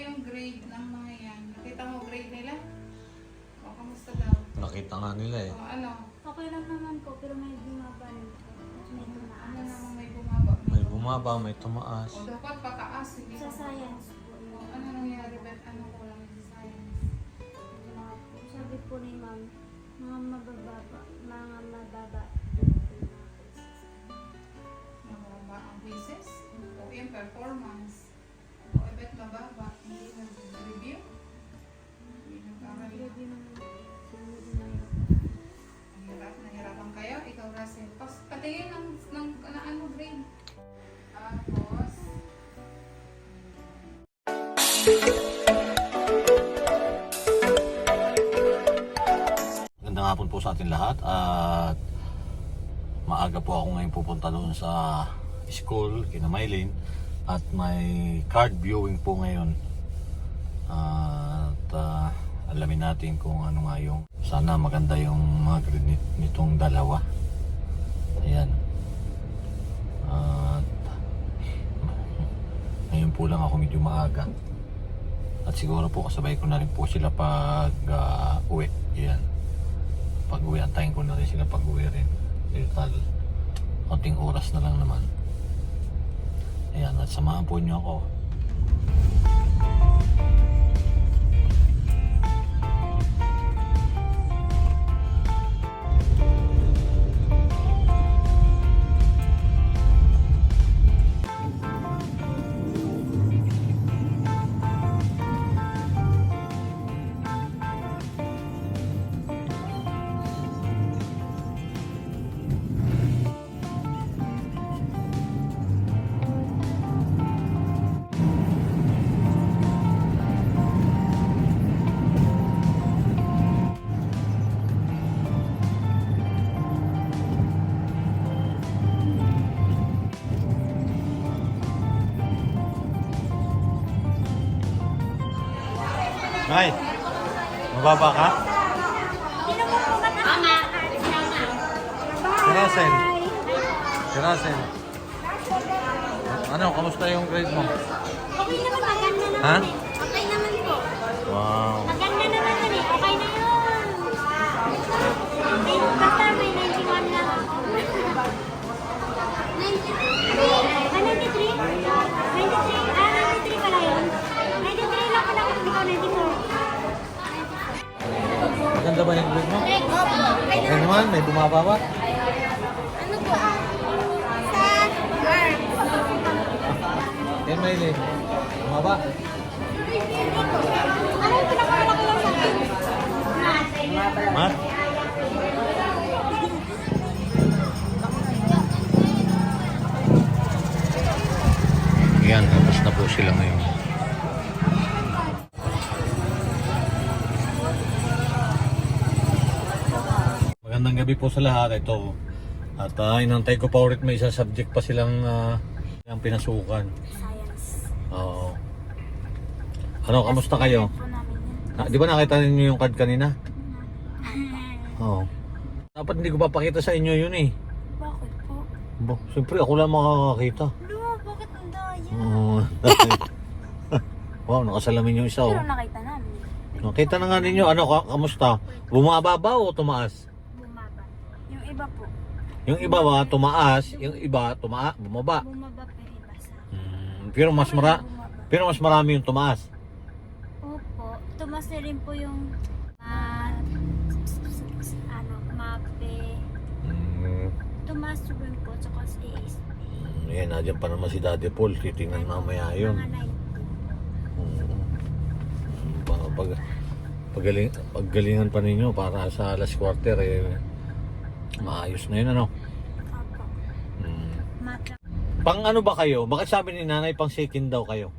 yung grade ng mga yan? Nakita mo grade nila? O, kamusta daw? Nakita nga nila eh. O, ano? Okay lang naman po, pero may bumaba rin po. May Ano tumaas. namang may bumaba? May bumaba, may tumaas. O, dapat pataas. Hindi Sa pa- science po. O, ano nangyari? Ba't ano kulang sa science? Wala po. Sabi po ni ma'am, mga mabababa, mga. Mababa po sa atin lahat at maaga po ako ngayon pupunta doon sa school, kina Maylin at may card viewing po ngayon. At ah, alamin natin kung ano nga yung sana maganda yung mga grade nit- nitong dalawa. Ayan. At ngayon po lang ako medyo maaga. At siguro po kasabay ko na rin po sila pag ah, uwi. Ayan pag uwi antayin ko na rin sila pag uwi rin total konting oras na lang naman. Ayan at samahan po niyo ako Nay, mababa ka? Si Russell. Si Russell. Ano, kamusta yung grade mo? Okay naman, maganda naman Ha? Ba? Ano po ah? Sa arms. Yan, Maylin. Bumaba. Ano yung pinakamalaki lang sa akin? Ha? Yan, tapos na po sila ngayon. Po sa lahat. Ito. At uh, inantay ko pa ulit may isa subject pa silang uh, ang pinasukan. Science. Oo. Ano, kamusta kayo? Na, di ba nakita ninyo yung card kanina? Oo. Dapat hindi ko papakita sa inyo yun eh. Bakit po? Bo, siyempre ako lang makakakita. Luma, bakit ang daya? Oo. wow, nakasalamin yung isa oh. Pero nakita namin. Nakita na nga ninyo, ano, ka- kamusta? Bumaba ba o tumaas? Iba po. Yung iba ba, tumaas. Yung iba, tuma bumaba. Bumaba pero iba sa. Hmm, pero mas mara pero mas marami yung tumaas. Opo. Tumas na rin po yung ah, ano, mape. Hmm, Tumas rin po tsaka sa ASP. yan, nadyan pa naman si Daddy Paul. Titingnan mamaya yun. Mga 90. Oo. Para pag pagaling, paggalingan pa ninyo para sa last quarter eh maayos na yun ano. Opo. Hmm. Matra. Pang ano ba kayo? Bakit sabi ni nanay pang second daw kayo?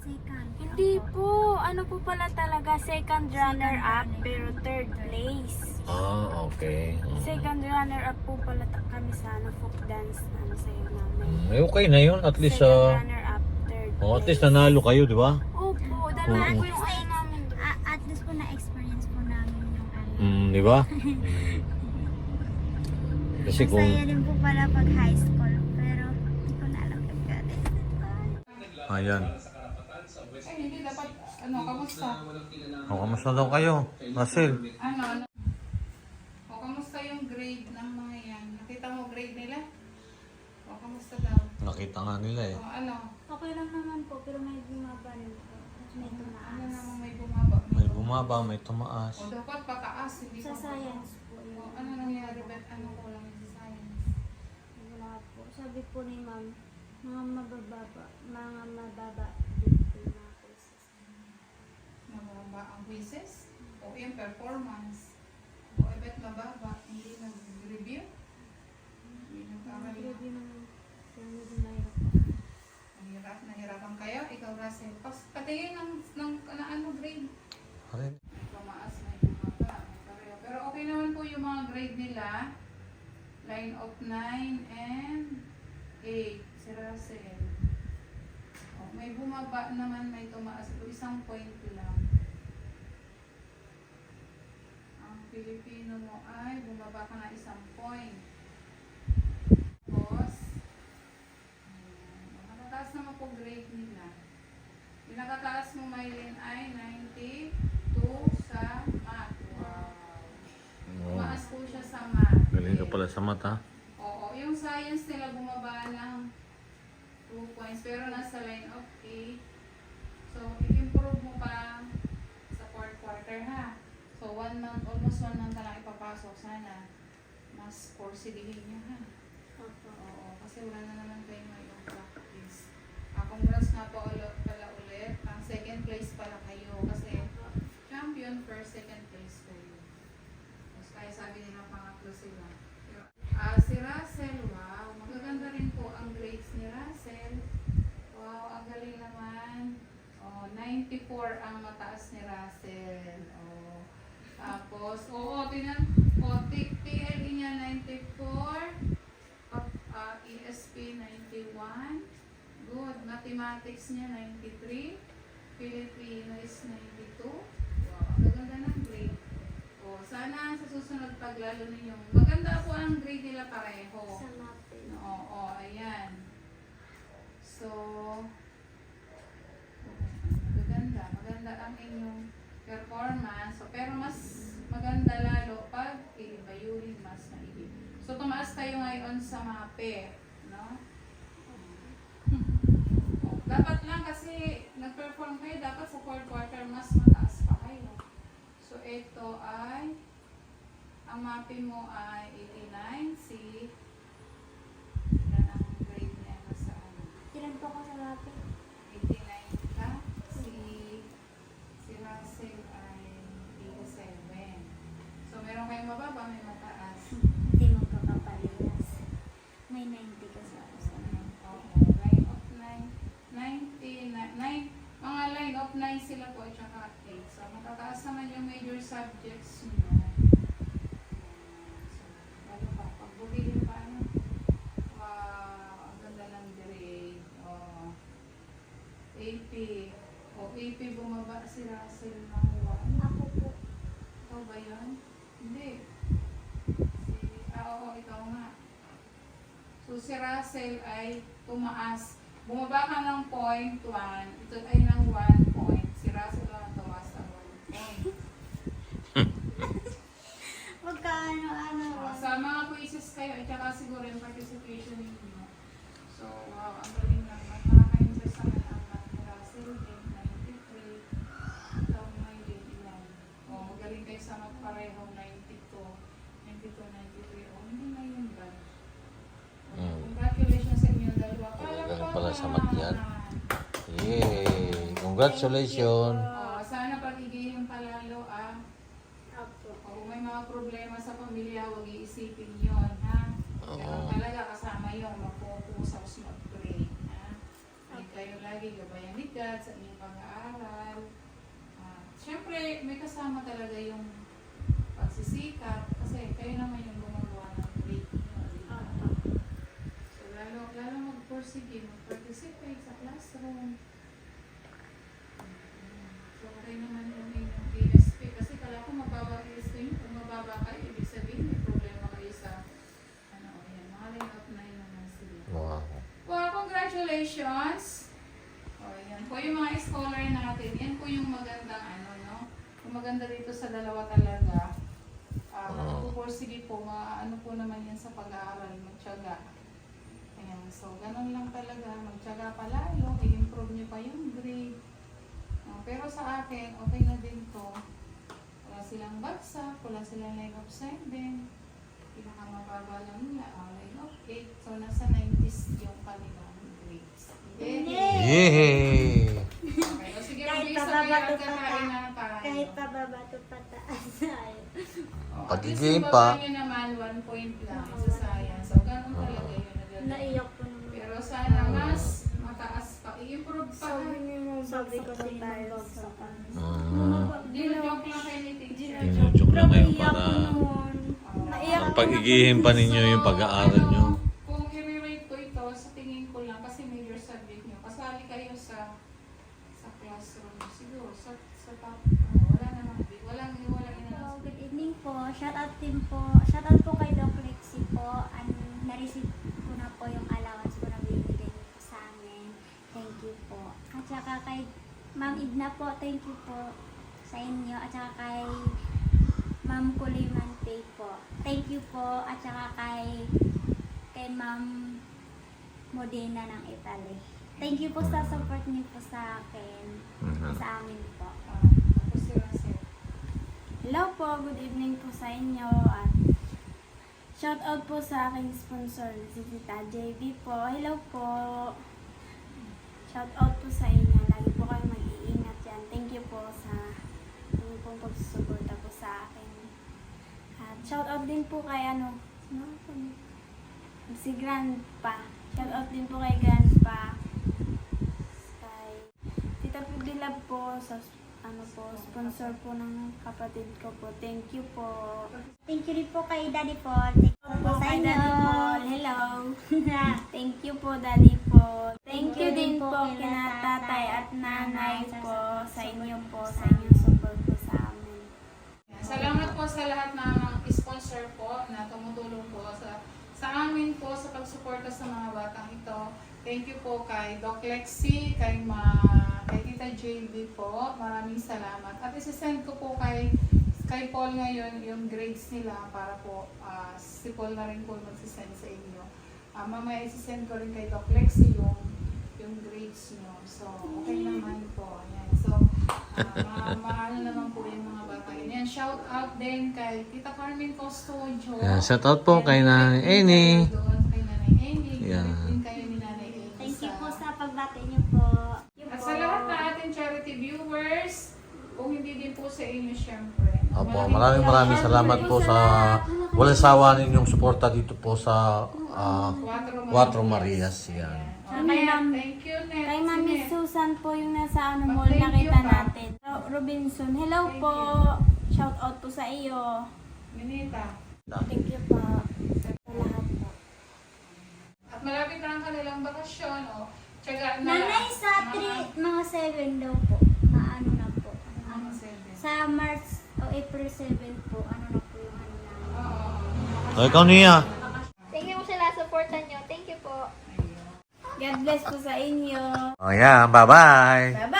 Second. Hindi po. Ano po pala talaga? Second runner-up pero third place. Ah, okay. Hmm. Second runner-up po pala ta- kami sa ano, folk dance na ano sa'yo namin. Hmm, eh, okay na yun. At least, Second ah, runner-up, third oh, at place. least nanalo kayo, di ba? Opo, dalawa Oo. po yung ano namin. at least po na-experience po namin yung ano. Hmm, di ba? Hmm. Kasi kung... Masaya din po pala pag high school, pero hindi ko na alam pag college. Ayan. Eh, hindi dapat, ano, kamusta? O, kamusta daw kayo? Russell? Ano, ano? O, kamusta yung grade ng mga yan? Nakita mo grade nila? O, kamusta daw? Nakita nga nila eh. O, ano? Okay lang naman po, pero may bumaba rin po. At may Ano tumaas. namang may bumaba? May bumaba, may tumaas. O, dapat pataas, hindi Sa pa- science po O, ano nangyari? Ba't ano ko lang sa science? Wala po. Sabi po ni ma'am, mga mabababa, mga mababa din po yung mga courses. Mababa ang quizzes? O, yung performance? O, eh, ba't mababa? Hindi nag-review? Hindi nag-aral Ang yun. review ng sa medyo mahirap po. Nahirap, nahirapan kayo? Ikaw, Russell. Pas, patingin ng, ng, na ano grade? Arin. Tumaas na yung mga pareho. Pero okay naman po yung mga grade nila. Line of 9 and 8. Si Russell. Oh, may bumaba naman, may tumaas. Ito isang point lang. Ang Pilipino mo ay bumaba ka na isang point. Tapos, matataas naman po grade nila. Pinakataas mo, Maylin, ay 92 sa math. Wow. Tumaas po siya sa math. Galing ka pala sa mata. Oo, yung science nila bumaba ng 2 points, pero nasa line of 8. So, i-improve mo pa sa fourth quarter, ha? So, one month, almost one month ka lang ipapasok. Sana, mas porsigihin niyo, ha? Opo. Oo, kasi wala na naman kayo ngayong practice. Ah, congrats nga po ulit, pala ulit. Ang second place pala kayo kasi champion first, second place kayo. Tapos kaya sabi nila pangatlo sila. Ah, si Russell, wow. Magaganda rin po ang grades ni Russell. Wow, ang galing naman. Oh, 94 ang mataas ni Russell. Tapos, oo, tinan, oh, T- TLE niya 94. Pag- ah, ESP 91. Good. Mathematics niya 93. Filipino is 92. Wow, gaganda ng grade. O, sana sa susunod paglalo ninyong maganda po ang grade nila pareho. Sa math. Oo, oo, ayan. So, maganda. Maganda ang inyong performance. So, pero mas maganda lalo pag i-evaluate mas maigi. So, tumaas kayo ngayon sa MAPE. No? Oh, dapat lang kasi nag-perform kayo, dapat sa fourth quarter mas mataas pa kayo. So, ito ay ang MAPE mo ay 89, si yan ang grade niya nasa ano, Ilan po ako sa math? Mababa, may mataas. Hindi mo papapalayas. May 90 kasi ako sa math. Oo, line of 9, 90, na- nine- mga line of 9 sila po at saka 8. So, matataas naman yung major subjects nyo. So, lalo pa, pag bumili pa, ano, wow, ang ganda ng grade. Oh, AP. O, AP bumaba si Russell ng 1. Ako po. Ikaw ba yun? Hindi. Si, ah, oo, ikaw nga. So, si Russell ay tumaas. Bumaba ka ng point 1. Ito ay ng 1 point. Si Russell lang tumaas ng 1 point. Magkaano, ano, So, sa mga quizzes kayo, at saka siguro yung participation ninyo. So, wow, ang galing naman. Nakaka-impress naman ang math ni Russell din, 93. Ikaw may din ilan. O, magaling kayo sa math pareho, 92. 92, 93. O, hindi na yun ba? Mm. Congratulations sa inyong dalawa. Galing pala sa math yan. Yay! Congratulations! O, sana pag-igihim palalo ah. Opo. Kung may mga problema sa pamilya, huwag iisipin yun, ha? Oo. Ganun talaga kasama yun, mag-focus, mag-pray, ha? Hindi kayo lagi gabayan ni God sa inyong pag-aaral. Ah, Siyempre, may kasama talaga yung pagsisikap kasi kayo naman yung gumagawa ng grade niyo, di ba? So, lalo, lalo mag-persige, mag-participate sa classroom. So, kayo naman yung inyong ESP. Kasi kala ko mababa ESP nyo. Kung mababa kayo, ibig sabihin may problema kayo sa ano, yan. Mga line of 9 naman sila. Wow. Well, congratulations! O, yan po yung mga scholar natin, yan po yung magandang ano, no? Yung maganda dito sa dalawa talaga. Uh, Oo. Pupursige po, ano po naman yan sa pag-aaral, magtyaga. Ayan, so ganun lang talaga, magtyaga pa lalo, i-improve nyo pa yung grade. Ah, pero sa akin, okay na din to. Wala silang bagsak, wala silang line of 7. Pinakamababa lang nila, ah, line of 8. So nasa 90s yung kanilang grades. Yay! Yay! Okay, o sige, Kahit pababa to at kakain na pata- tayo. Kahit pababa to pataas at least lang kayo para pag-igihin pa ninyo yung pag-aaral nyo. Kung i-rate ko ito, sa tingin ko lang, kasi major subject nyo, kasali kayo sa sa classroom. Siguro, sa, sa top, ano, wala naman, walang, walang Hello, good evening po. Shout out team po. Shout out po kay Doc Lexi po. And na-receive ko na po yung allowance ko na binigay niyo po sa amin. Thank you po. At saka kay Ma'am Idna po, thank you po sa inyo. At saka kay Ma'am Kuliman Pay po. Thank you po. At saka kay kay Ma'am Modena ng Italy. Thank you po sa support niyo po sa akin. Mhm. Sa amin po. Si Russell. Hello po, good evening po sa inyo at shout out po sa aking sponsor, si Tita JB po. Hello po. Shout out po sa inyo. Lagi po kayo mag-iingat yan. Thank you po sa inyo pong pagsusuporta po sa akin. At shout out din po kay ano? Si Grandpa. Shout out din po kay Grandpa. Kay Tita Pibilab po sa ano po, sponsor po ng kapatid ko po. Thank you po. Thank you rin po kay Daddy Paul. Thank you po sa inyo. Daddy Paul. Hello. Thank you po, Daddy Paul. Thank you din po kina tatay at nanay po sa inyo po, sa inyong support po sa amin. Salamat po sa lahat ng sponsor po na tumutulong po sa sa amin po sa pagsuporta sa mga batang ito. Thank you po kay Doc Lexi, kay Ma, kay Tita JB po. Maraming salamat. At isi-send ko po kay kay Paul ngayon yung grades nila para po ah, si Paul na rin po magsisend sa inyo. Ah, mamaya isi-send ko rin kay Doc Lexi yung yung grades nyo. So, okay naman po. Ayan. Maano naman po yung mga bata. Yan, shout out din kay Tita Carmen Custodio. Yan, shout out po kay Nanay Amy. Kay Nanay Amy. Yan. Kayo ni Nanay Amy. Thank you po sa pagbati niyo po. At po. sa lahat na ating charity viewers, kung hindi din po sa inyo, syempre. Opo, maraming maraming salamat po sa walang sawa ninyong suporta dito po sa ah, Cuatro Marias. Yan. Okay, thank. Kay Mami Net. Susan po yung nasa ano mall nakita pa. natin. Ro- Robinson, hello Thank po. Shout out po sa iyo. Minita. Thank you po. Sa lahat po. At malapit na ang kanilang bakasyon, o. Tsaga na. Nanay sa Mga- 3, mga 7 daw po. Na ano na po. Ano, sa March o April 7 po, ano na po yung ano namin. Oo. Ikaw niya. Thank you po sila, supportan nyo. Thank you po. Ayun. God bless po sa inyo. O yan, bye-bye. Bye-bye!